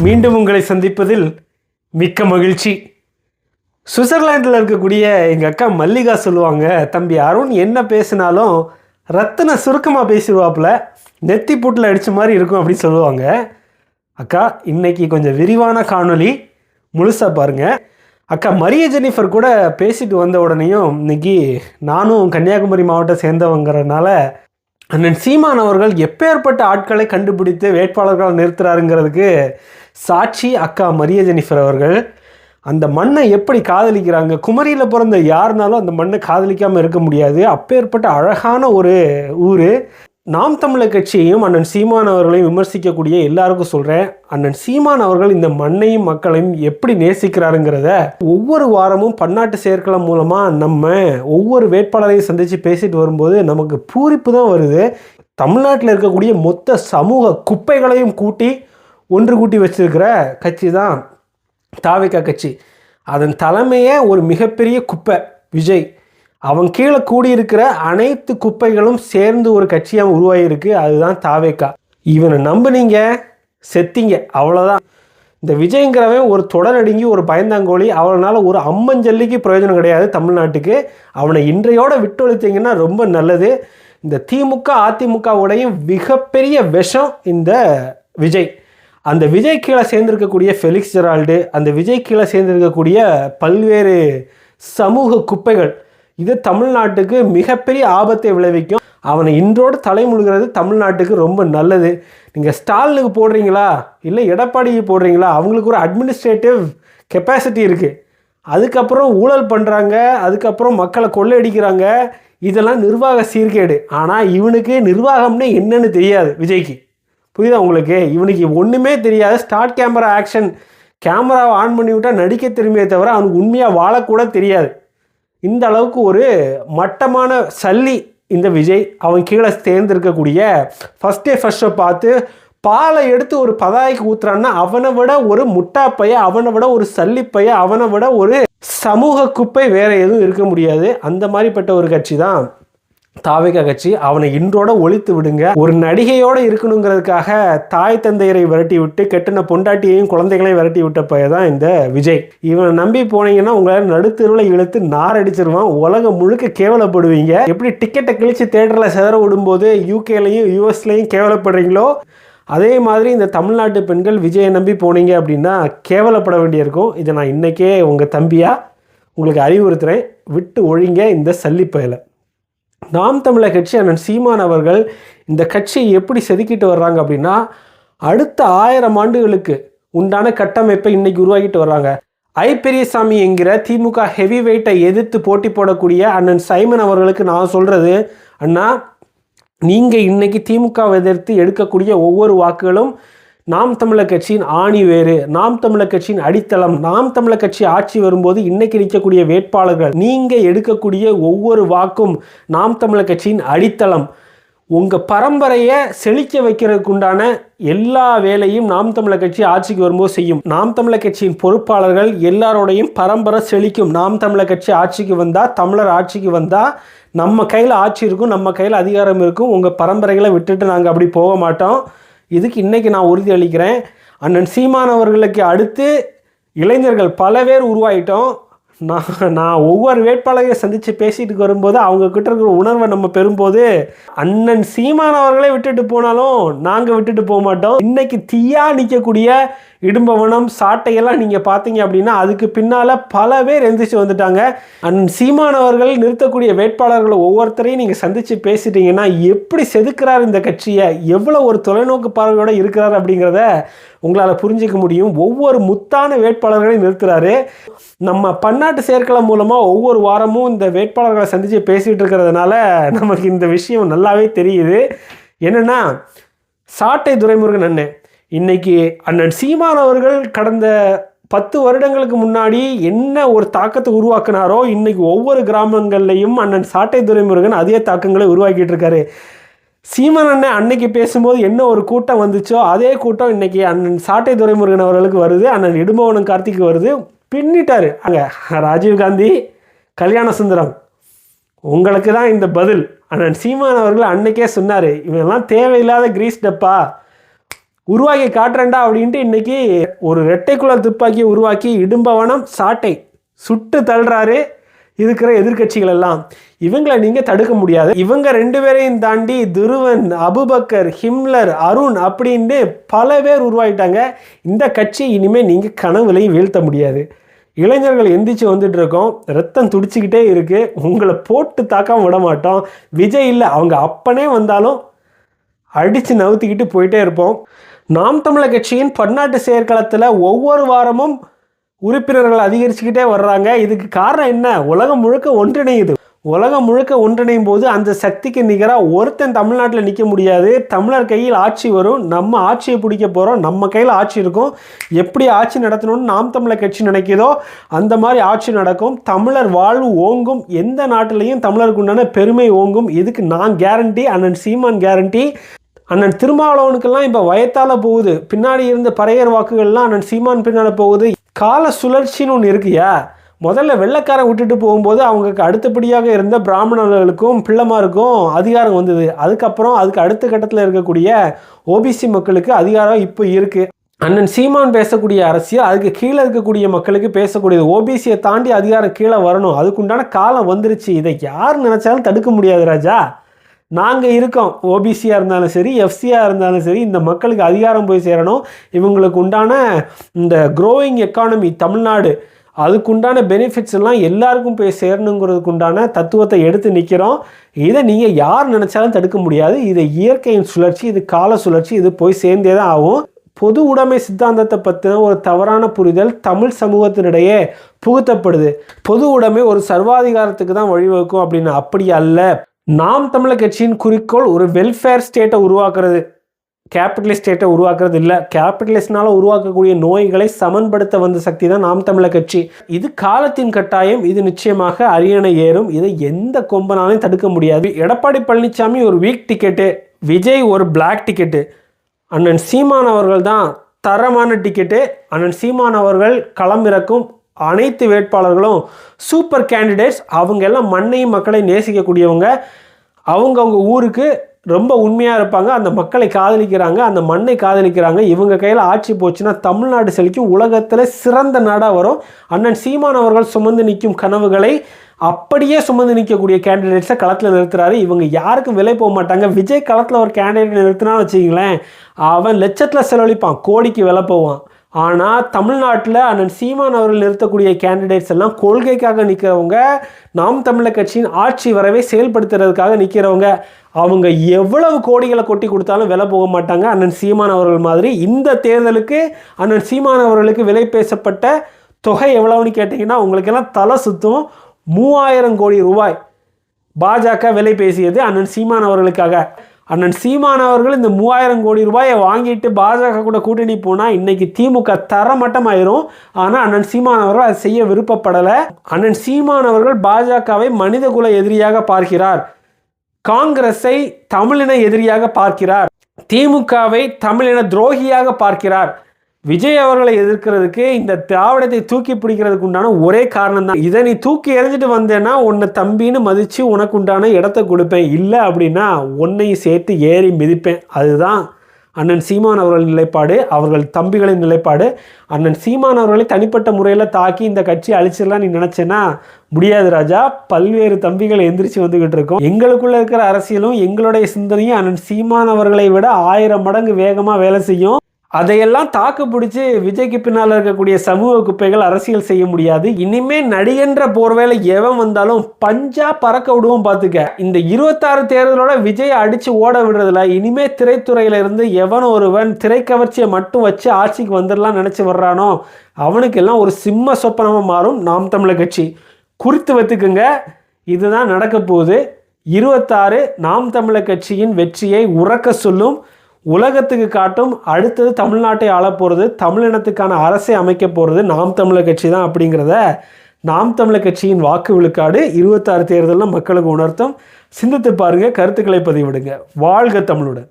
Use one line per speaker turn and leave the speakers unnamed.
மீண்டும் உங்களை சந்திப்பதில் மிக்க மகிழ்ச்சி. சுவிட்சர்லாண்டில் இருக்கக்கூடிய எங்கள் அக்கா மல்லிகா சொல்லுவாங்க தம்பி அருண் என்ன பேசினாலும் ரத்தன சுருக்கமாக பேசிடுவாப்புல நெத்தி பூட்டில் அடித்த மாதிரி இருக்கும் அப்படின்னு சொல்லுவாங்க. அக்கா இன்றைக்கி கொஞ்சம் விரிவான காணொலி முழுசாக பாருங்க. அக்கா மரிய ஜெனிஃபர் கூட பேசிட்டு வந்த உடனேயும் இன்னைக்கு நானும் கன்னியாகுமரி மாவட்டம் சேர்ந்தவங்கிறனால அண்ணன் சீமான் அவர்கள் எப்பேற்பட்ட ஆட்களை கண்டுபிடித்து வேட்பாளர்கள் நிறுத்துறாருங்கிறதுக்கு சாட்சி அக்கா மரிய ஜெனிஃபர் அவர்கள் அந்த மண்ணை எப்படி காதலிக்கிறாங்க? குமரியில் பிறந்த யாருனாலும் அந்த மண்ணை காதலிக்காமல் இருக்க முடியாது. அப்பேற்பட்ட அழகான ஒரு ஊர். நாம் தமிழர் கட்சியையும் அண்ணன் சீமான் அவர்களையும் விமர்சிக்கக்கூடிய எல்லாருக்கும் சொல்கிறேன் அண்ணன் சீமான் அவர்கள் இந்த மண்ணையும் மக்களையும் எப்படி நேசிக்கிறாருங்கிறத ஒவ்வொரு வாரமும் பன்னாட்டு செயற்களம் மூலமாக நம்ம ஒவ்வொரு வேட்பாளரையும் சந்தித்து பேசிட்டு வரும்போது நமக்கு பூரிப்பு தான் வருது. தமிழ்நாட்டில் இருக்கக்கூடிய மொத்த சமூக குப்பைகளையும் கூட்டி ஒன்று கூட்டி வச்சிருக்கிற கட்சி தான் தாவிக்கா கட்சி. அதன் தலைமையே ஒரு மிகப்பெரிய குப்பை விஜய். அவன் கீழே கூடியிருக்கிற அனைத்து குப்பைகளும் சேர்ந்து ஒரு கட்சியாக உருவாகியிருக்கு. அதுதான் தாவேக்கா இவனை நம்புனீங்க செத்தீங்க அவ்வளோதான் இந்த விஜய்ங்கிறவன் ஒரு தொடரடுங்கி ஒரு பயந்தாங்கோழி அவனால் ஒரு அம்மஞ்சல்லிக்கு பிரயோஜனம் கிடையாது தமிழ்நாட்டுக்கு. அவனை இன்றையோட விட்டொழித்தீங்கன்னா ரொம்ப நல்லது. இந்த திமுக அதிமுகவுடையும் மிகப்பெரிய விஷம் இந்த விஜய். அந்த விஜய் கீழே சேர்ந்திருக்கக்கூடிய ஃபெலிக்ஸ் ஜெரால்டு அந்த விஜய் கீழே சேர்ந்திருக்கக்கூடிய பல்வேறு சமூக குப்பைகள் இது தமிழ்நாட்டுக்கு மிகப்பெரிய ஆபத்தை விளைவிக்கும். அவனை இன்றோடு தலைமுழுகிறது தமிழ்நாட்டுக்கு ரொம்ப நல்லது. நீங்கள் ஸ்டாலினுக்கு போடுறீங்களா? இல்லை எடப்பாடிக்கு போடுறீங்களா? அவங்களுக்கு ஒரு அட்மினிஸ்ட்ரேட்டிவ் கெப்பாசிட்டி இருக்குது அதுக்கப்புறம் ஊழல் பண்ணுறாங்க அதுக்கப்புறம் மக்களை கொள்ளையடிக்கிறாங்க. இதெல்லாம் நிர்வாக சீர்கேடு. ஆனால் இவனுக்கு நிர்வாகம்னே என்னன்னு தெரியாது விஜய்க்கு. புரியுதா உங்களுக்கு? இவனுக்கு ஒன்றுமே தெரியாது. ஸ்டார்ட் கேமரா ஆக்ஷன் கேமராவை ஆன் பண்ணி விட்டால் நடிக்க திரும்பியே தவிர அவனுக்கு உண்மையாக வாழக்கூட தெரியாது. இந்த அளவுக்கு ஒரு மட்டமான சல்லி இந்த விஜய். அவன் கீழே சேர்ந்துருக்கக்கூடிய ஃபஸ்ட் டே ஃபஸ்ட்டை பார்த்து பாலை எடுத்து ஒரு பதாய்க்கு ஊத்துறான்னா அவனை விட ஒரு முட்டா பைய அவனை விட ஒரு சல்லி அவனை விட ஒரு சமூக குப்பை வேற எதுவும் இருக்க முடியாது. அந்த மாதிரிப்பட்ட ஒரு கட்சி தான். தாவிக கட்சி அவனை இன்றோட ஒழித்து விடுங்க. ஒரு நடிகையோட இருக்கணுங்கிறதுக்காக தாய் தந்தையரை விரட்டி விட்டு கெட்டின பொண்டாட்டியையும் குழந்தைகளையும் விரட்டி விட்ட பையன் தான் இந்த விஜய். இவனை நம்பி போனீங்கன்னா உங்களால் நடுத்தருவில் இழுத்து நார் அடிச்சிருவான். உலகம் முழுக்க கேவலப்படுவீங்க. எப்படி டிக்கெட்டை கிழிச்சு தேட்டரில் செதற விடும்போது யூகேலையும் யூஎஸ்லையும் கேவலப்படுறீங்களோ அதே மாதிரி இந்த தமிழ்நாட்டு பெண்கள் விஜயை நம்பி போனீங்க அப்படின்னா கேவலப்பட வேண்டியிருக்கும். இதை நான் இன்றைக்கே உங்கள் தம்பியாக உங்களுக்கு அறிவுறுத்துகிறேன் விட்டு ஒழிங்க இந்த சல்லி பயலை. நாம் தமிழர் கட்சி அண்ணன் சீமான் அவர்கள் இந்த கட்சியை எப்படி செதுக்கிட்டு வர்றாங்க அப்படின்னா அடுத்த ஆயிரம் ஆண்டுகளுக்கு உண்டான கட்டமைப்பை இன்னைக்கு உருவாக்கிட்டு வர்றாங்க. ஐ. பெரியசாமி என்கிற திமுக ஹெவி வெயிட்டை எதிர்த்து போட்டி போடக்கூடிய அண்ணன் சைமன் அவர்களுக்கு நான் சொல்கிறது அண்ணா நீங்கள் இன்னைக்கு திமுகவை எதிர்த்து எடுக்கக்கூடிய ஒவ்வொரு வாக்குகளும் நாம் தமிழர் கட்சியின் ஆணி வேறு நாம் தமிழர் கட்சியின் அடித்தளம் நாம் தமிழர் கட்சி ஆட்சி வரும்போது இன்னைக்கு நிற்கக்கூடிய வேட்பாளர்கள் நீங்கள் எடுக்கக்கூடிய ஒவ்வொரு வாக்கும் நாம் தமிழர் கட்சியின் அடித்தளம். உங்கள் பரம்பரையை செழிக்க வைக்கிறதுக்கு உண்டான எல்லா வேலையும் நாம் தமிழர் கட்சி ஆட்சிக்கு வரும்போது செய்யும். நாம் தமிழர் கட்சியின் பொறுப்பாளர்கள் எல்லாரோடையும் பரம்பரை செழிக்கும். நாம் தமிழர் கட்சி ஆட்சிக்கு வந்தால் தமிழர் ஆட்சிக்கு வந்தால் நம்ம கையில் ஆட்சி இருக்கும் நம்ம கையில் அதிகாரம் இருக்கும். உங்கள் பரம்பரைகளை விட்டுட்டு நாங்கள் அப்படி போக மாட்டோம். இதுக்கு இன்றைக்கி நான் உறுதி அளிக்கிறேன். அண்ணன் சீமானவர்களுக்கு அடுத்து இளைஞர்கள் பல பேர் உருவாயிட்டோம். நான் நான் ஒவ்வொரு வேட்பாளரையும் சந்தித்து பேசிட்டு வரும்போது அவங்கக்கிட்ட இருக்கிற உணர்வை நம்ம பெறும்போது அண்ணன் சீமான் அவர்களே விட்டுட்டு போனாலும் நாங்கள் விட்டுட்டு போக மாட்டோம். இன்றைக்கி தீயாக நிற்கக்கூடிய இடும்பவனம் சாட்டையெல்லாம் நீங்கள் பார்த்தீங்க அப்படின்னா அதுக்கு பின்னால் பல பேர் எந்திரிச்சு வந்துட்டாங்க. அண்ணன் சீமான் அவர்கள் நிறுத்தக்கூடிய வேட்பாளர்களை ஒவ்வொருத்தரையும் நீங்கள் சந்தித்து பேசிட்டீங்கன்னா எப்படி செதுக்கிறார் இந்த கட்சியை? எவ்வளோ ஒரு தொலைநோக்கு பார்வையோட இருக்கிறார் அப்படிங்கிறத உங்களால் புரிஞ்சிக்க முடியும். ஒவ்வொரு முத்தான வேட்பாளர்களையும் நிறுத்துறாரு. நம்ம பன்னாட்டு சேர்க்கலை மூலமாக ஒவ்வொரு வாரமும் இந்த வேட்பாளர்களை சந்தித்து பேசிகிட்டு இருக்கிறதுனால நமக்கு இந்த விஷயம் நல்லாவே தெரியுது. என்னென்னா சாட்டை துரைமுருகன் அண்ணன். இன்றைக்கி அண்ணன் சீமான் அவர்கள் கடந்த பத்து வருடங்களுக்கு முன்னாடி என்ன ஒரு தாக்கத்தை உருவாக்குனாரோ இன்றைக்கி ஒவ்வொரு கிராமங்கள்லையும் அண்ணன் சாட்டை துரைமுருகன் அதே தாக்கங்களை உருவாக்கிட்டு இருக்காரு. சீமன் அண்ணன் அன்னைக்கு பேசும்போது என்ன ஒரு கூட்டம் வந்துச்சோ அதே கூட்டம் இன்னைக்கு அண்ணன் சாட்டை துரைமுருகன் அவர்களுக்கு வருது அண்ணன் இடும்பவனம் கார்த்திக்கு வருது. பின்னிட்டாரு. அங்கே ராஜீவ்காந்தி கல்யாண சுந்தரம். உங்களுக்கு தான் இந்த பதில். அண்ணன் சீமான் அவர்கள் அன்னைக்கே சொன்னார் இவங்கெல்லாம் தேவையில்லாத கிரீஸ் டப்பா. உருவாக்கி காட்டுறேன்டா அப்படின்ட்டு இன்னைக்கு ஒரு ரெட்டைக்குழல் துப்பாக்கியை உருவாக்கி இடும்பவனம் சாட்டை சுட்டு தள்ளுறாரு. இருக்கிற எதிர்கட்சிகள் எல்லாம் இவங்களை நீங்கள் தடுக்க முடியாது. இவங்க ரெண்டு பேரையும் தாண்டி துருவன் அபுபக்கர் ஹிம்லர் அருண் அப்படின்னு பல பேர் உருவாகிட்டாங்க இந்த கட்சி இனிமேல் நீங்கள் கனவுலையும் வீழ்த்த முடியாது. இளைஞர்கள் எந்திரிச்சு வந்துட்டு இருக்கோம். ரத்தம் துடிச்சிக்கிட்டே இருக்குது உங்களை போட்டு தாக்காம விட மாட்டோம். விஜய் இல்லை அவங்க அப்பனே வந்தாலும் அடித்து நவுத்திக்கிட்டு போயிட்டே இருப்போம். நாம் தமிழர் கட்சியின் பன்னாட்டு செயற்களத்தில் ஒவ்வொரு வாரமும் உறுப்பினர்கள் அதிகரிச்சுக்கிட்டே வர்றாங்க. இதுக்கு காரணம் என்ன? உலகம் முழுக்க ஒன்றிணையுது. உலகம் முழுக்க ஒன்றிணையும் போது அந்த சக்திக்கு நிகராக ஒருத்தன் தமிழ்நாட்டில் நிற்க முடியாது. தமிழர் கையில் ஆட்சி வரும். நம்ம ஆட்சியை பிடிக்க போகிறோம் நம்ம கையில் ஆட்சி இருக்கும். எப்படி ஆட்சி நடத்தணும்னு நாம் தமிழர் கட்சி நினைக்கிறதோ அந்த மாதிரி ஆட்சி நடக்கும். தமிழர் வாழ்வு ஓங்கும். எந்த நாட்டிலையும் தமிழருக்கு உண்டான பெருமை ஓங்கும். இதுக்கு நான் கேரண்டி அண்ணன் சீமான் கேரண்டி அண்ணன் திருமாவளவனுக்கெல்லாம் இப்போ வயத்தால் போகுது. பின்னாடி இருந்த பறையர் வாக்குகள்லாம் அண்ணன் சீமான் பின்னால் போகுது. கால சுழற்சின்னு ஒன்று இருக்குயா? முதல்ல வெள்ளைக்காரன் விட்டுட்டு போகும்போது அவங்களுக்கு அடுத்தபடியாக இருந்த பிராமணர்களுக்கும் பிள்ளைமாருக்கும் அதிகாரம் வந்தது. அதுக்கப்புறம் அதுக்கு அடுத்த கட்டத்தில் இருக்கக்கூடிய ஓபிசி மக்களுக்கு அதிகாரம் இப்போ இருக்குது அண்ணன் சீமான் பேசக்கூடிய அரசியல் அதுக்கு கீழே இருக்கக்கூடிய மக்களுக்கு பேசக்கூடியது. ஓபிசியை தாண்டி அதிகாரம் கீழே வரணும். அதுக்குண்டான காலம் வந்துருச்சு. இதை யார் நினச்சாலும் தடுக்க முடியாது ராஜா. நாங்கள் இருக்கோம். ஓபிசியாக இருந்தாலும் சரி எஃப்சியாக இருந்தாலும் சரி இந்த மக்களுக்கு அதிகாரம் போய் சேரணும். இவங்களுக்கு உண்டான இந்த க்ரோயிங் எக்கானமி தமிழ்நாடு அதுக்குண்டான பெனிஃபிட்ஸ் எல்லாம் எல்லாருக்கும் போய் சேரணுங்கிறதுக்கு உண்டான தத்துவத்தை எடுத்து நிற்கிறோம் இதை நீங்கள் யார் நினச்சாலும் தடுக்க முடியாது. இது இயற்கையின் சுழற்சி இது கால சுழற்சி இது போய் சேர்ந்தே தான் ஆகும். பொது உடைமை சித்தாந்தத்தை பற்றின ஒரு தவறான புரிதல் தமிழ் சமூகத்தினிடையே புகுத்தப்படுது. பொது உடைமை ஒரு சர்வாதிகாரத்துக்கு தான் வழிவகுக்கும் அப்படின்னு அப்படி அல்ல. நாம் தமிழர் கட்சியின் குறிக்கோள் ஒரு வெல்ஃபேர் ஸ்டேட்டை உருவாக்குறது. கேபிட்டலிஸ்ட் ஸ்டேட்டை உருவாக்குறது இல்லை. கேபிட்டலிஸ்ட்னால உருவாக்கக்கூடிய நோய்களை சமன்படுத்த வந்த சக்தி தான் நாம் தமிழர் கட்சி. இது காலத்தின் கட்டாயம். இது நிச்சயமாக அரியணை ஏறும். இதை எந்த கொம்பனாலையும் தடுக்க முடியாது. எடப்பாடி பழனிசாமி ஒரு வீக் டிக்கெட்டு விஜய் ஒரு பிளாக் டிக்கெட்டு அண்ணன் சீமான் அவர்கள் தான் தரமான டிக்கெட்டு அண்ணன் சீமான் அவர்கள் களமிறக்கும் அனைத்து வேட்பாளர்களும் சூப்பர் கேண்டிடேட்ஸ் அவங்க எல்லாம் மண்ணையும் மக்களை நேசிக்கக்கூடியவங்க. அவங்கவுங்க ஊருக்கு ரொம்ப உண்மையாக இருப்பாங்க. அந்த மக்களை காதலிக்கிறாங்க. அந்த மண்ணை காதலிக்கிறாங்க. இவங்க கையில் ஆட்சி போச்சுன்னா தமிழ்நாடு செழிக்கும். உலகத்தில் சிறந்த நாடாக வரும். அண்ணன் சீமான் அவர்கள் சுமந்து நிற்கும் கனவுகளை அப்படியே சுமந்து நிற்கக்கூடிய கேண்டிடேட்ஸை களத்தில் நிறுத்துறாரு. இவங்க யாருக்கும் விலை போக மாட்டாங்க. விஜய் களத்தில் ஒரு கேண்டிடேட் நிறுத்தினான்னு வச்சுக்கிங்களேன். அவன் லட்சத்தில் செலவழிப்பான். கோடிக்கு விலை போவான். ஆனால் தமிழ்நாட்டில் அண்ணன் சீமான் அவர்கள் நிறுத்தக்கூடிய கேண்டிடேட்ஸ் எல்லாம் கொள்கைக்காக நிற்கிறவங்க நாம் தமிழர் கட்சியின் ஆட்சி வரவே செயல்படுத்துறதுக்காக நிற்கிறவங்க அவங்க எவ்வளவு கோடிகளை கொட்டி கொடுத்தாலும் விலை போக மாட்டாங்க. அண்ணன் சீமான் அவர்கள் மாதிரி இந்த தேர்தலுக்கு அண்ணன் சீமான் அவர்களுக்கு விலை பேசப்பட்ட தொகை எவ்வளவுன்னு கேட்டிங்கன்னா உங்களுக்கெல்லாம் தலை சுத்தும் மூவாயிரம் கோடி ரூபாய் பாஜக விலை பேசியது அண்ணன் சீமான் அவர்களுக்காக. அண்ணன் சீமான் அவர்கள் இந்த மூவாயிரம் கோடி ரூபாயை வாங்கிட்டு பாஜக கூட கூட்டணி போனால் இன்னைக்கு திமுக தரமட்டமாயிரும் ஆனால் அண்ணன் சீமான் அவர்கள் அதை செய்ய விருப்பப்படலை. அண்ணன் சீமான் அவர்கள் பாஜகவை மனிதகுல எதிரியாக பார்க்கிறார். காங்கிரஸை தமிழின எதிரியாக பார்க்கிறார். திமுகவை தமிழின துரோகியாக பார்க்கிறார். விஜய் அவர்களை எதிர்க்கிறதுக்கு இந்த திராவிடத்தை தூக்கி பிடிக்கிறதுக்கு உண்டான ஒரே காரணம் தான். இதை நீ தூக்கி எறிஞ்சிட்டு வந்தேன்னா உன்னை தம்பின்னு மதித்து உனக்கு உண்டான இடத்த கொடுப்பேன். இல்லை அப்படின்னா உன்னையும் சேர்த்து ஏறி மிதிப்பேன். அதுதான் அண்ணன் சீமான் அவர்கள் நிலைப்பாடு அவர்கள் தம்பிகளின் நிலைப்பாடு. அண்ணன் சீமான் அவர்களை தனிப்பட்ட முறையில் தாக்கி இந்த கட்சி அழிச்சிடலாம் நீ நினச்சேன்னா முடியாது ராஜா. பல்வேறு தம்பிகள் எந்திரிச்சு வந்துகிட்டு இருக்கோம். எங்களுக்குள்ள இருக்கிற அரசியலும் எங்களுடைய சிந்தனையும் அண்ணன் சீமான் அவர்களை விட ஆயிரம் மடங்கு வேகமாக வேலை செய்யும். அதையெல்லாம் தாக்கு பிடிச்சி விஜய்க்கு பின்னால் இருக்கக்கூடிய சமூக குப்பைகள் அரசியல் செய்ய முடியாது. இனிமே நடிகன்ற போர்வேல எவன் வந்தாலும் பஞ்சா பறக்க விடுவோம் பார்த்துக்க இந்த இருபத்தாறு தேர்தலோட விஜய் அடிச்சு ஓட விடுறதுல இனிமே திரைத்துறையில இருந்து எவன் ஒருவன் திரைக்கவர்ச்சியை மட்டும் வச்சு ஆட்சிக்கு வந்துடலாம் நினைச்சு வர்றானோ அவனுக்கெல்லாம் ஒரு சிம்ம சொப்பனமாக மாறும் நாம் தமிழர் கட்சி. குறித்து வைத்துக்குங்க இதுதான் நடக்க போகுது. இருபத்தாறு நாம் தமிழர் கட்சியின் வெற்றியை உறக்க சொல்லும் உலகத்துக்கு காட்டும் அடுத்தது தமிழ்நாட்டை ஆளப்போகிறது தமிழினத்துக்கான அரசை அமைக்க போகிறது நாம் தமிழர் கட்சி தான் அப்படிங்கிறத நாம் தமிழர் கட்சியின் வாக்கு விழுக்காடு இருபத்தாறு தேர்தலில் மக்களுக்கு உணர்த்தும். சிந்தித்து பாருங்கள் கருத்துக்களை பதிவிடுங்க. வாழ்க தமிழுடன்.